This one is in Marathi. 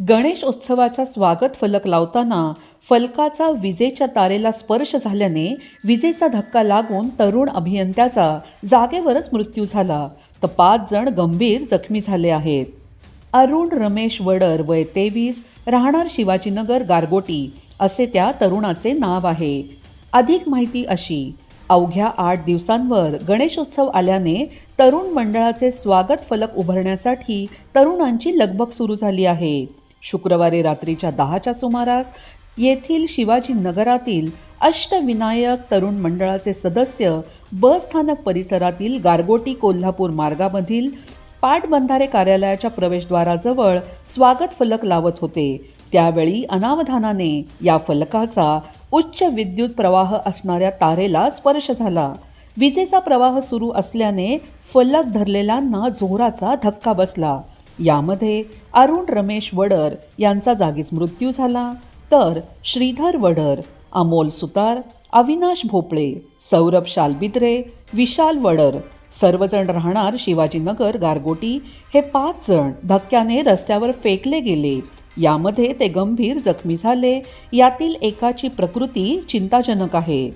गणेश उत्सवाचा स्वागत फलक लावताना फलकाचा विजेच्या तारेला स्पर्श झाल्याने विजेचा धक्का लागून तरुण अभियंत्याचा जागेवरच मृत्यू झाला. तर पाच जण गंभीर जखमी झाले आहेत. अरुण रमेश वडर वय तेवीस राहणार शिवाजीनगर गारगोटी असे त्या तरुणाचे नाव आहे. अधिक माहिती अशी अवघ्या आठ दिवसांवर गणेशोत्सव आल्याने तरुण मंडळाचे स्वागत फलक उभारण्यासाठी तरुणांची लगबग सुरू झाली आहे. शुक्रवारी रात्रीच्या दहाच्या सुमारास येथील शिवाजी नगरातील अष्टविनायक तरुण मंडळाचे सदस्य बस स्थानक परिसरातील गारगोटी कोल्हापूर मार्गामधील पाटबंधारे कार्यालयाच्या प्रवेशद्वाराजवळ स्वागत फलक लावत होते. त्यावेळी अनावधानाने या फलकाचा उच्च विद्युत प्रवाह असणाऱ्या तारेला स्पर्श झाला. विजेचा प्रवाह सुरू असल्याने फलक धरलेल्यांना जोराचा धक्का बसला. यामध्ये अरुण रमेश वडर यांचा जागीच मृत्यू झाला. तर श्रीधर वडर अमोल सुतार अविनाश भोपळे सौरभ शालबिद्रे विशाल वडर सर्वजण राहणार शिवाजीनगर गारगोटी. हे पाच जण धक्क्याने रस्त्यावर फेकले गेले. यामध्ये ते गंभीर जखमी झाले. यातील एकाची प्रकृती चिंताजनक आहे.